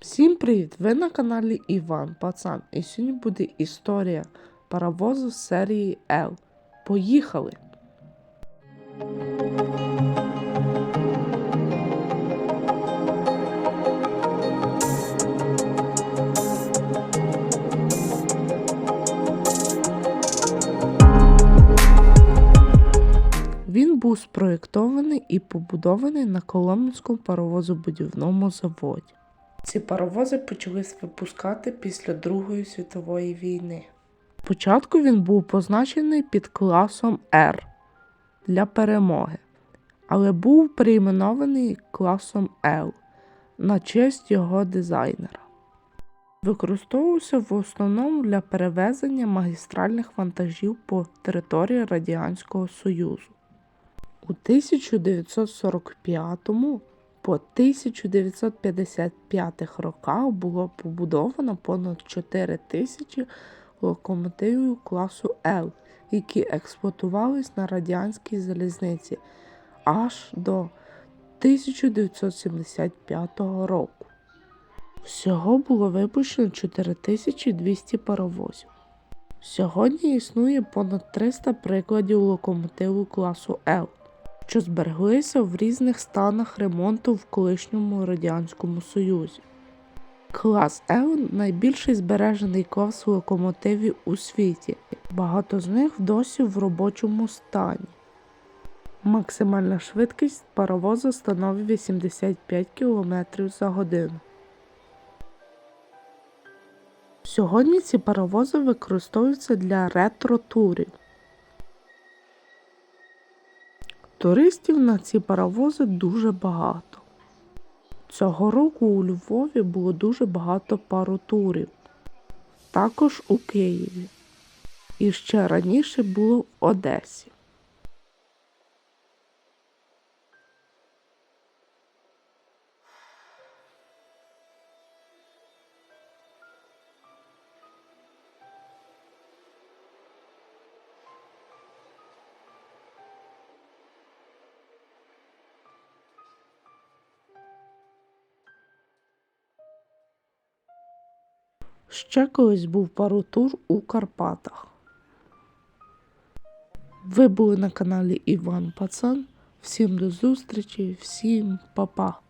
Всім привіт! Ви на каналі Іван Пацан. І сьогодні буде історія паровозу серії L. Поїхали! Він був спроєктований і побудований на Коломенському паровозобудівному заводі. Ці паровози почались випускати після Другої світової війни. Спочатку він був позначений під класом R для перемоги, але був перейменований класом L на честь його дизайнера. Використовувався в основному для перевезення магістральних вантажів по території Радянського Союзу. У 1945 по 1955 роках було побудовано понад 4 тисячі локомотивів класу L, які експлуатувались на радянській залізниці аж до 1975 року. Всього було випущено 4200 паровозів. Сьогодні існує понад 300 прикладів локомотиву класу L, що збереглися в різних станах ремонту в колишньому Радянському Союзі. Клас L найбільший збережений клас локомотивів у світі. Багато з них досі в робочому стані. Максимальна швидкість паровоза становить 85 км за годину. Сьогодні ці паровози використовуються для ретро-турів. Туристів на ці паровози дуже багато. Цього року у Львові було дуже багато паротурів, також у Києві. І ще раніше було в Одесі. Ще колись був паротур у Карпатах. Ви були на каналі Іван Пацан. Всім до зустрічі, всім па-па.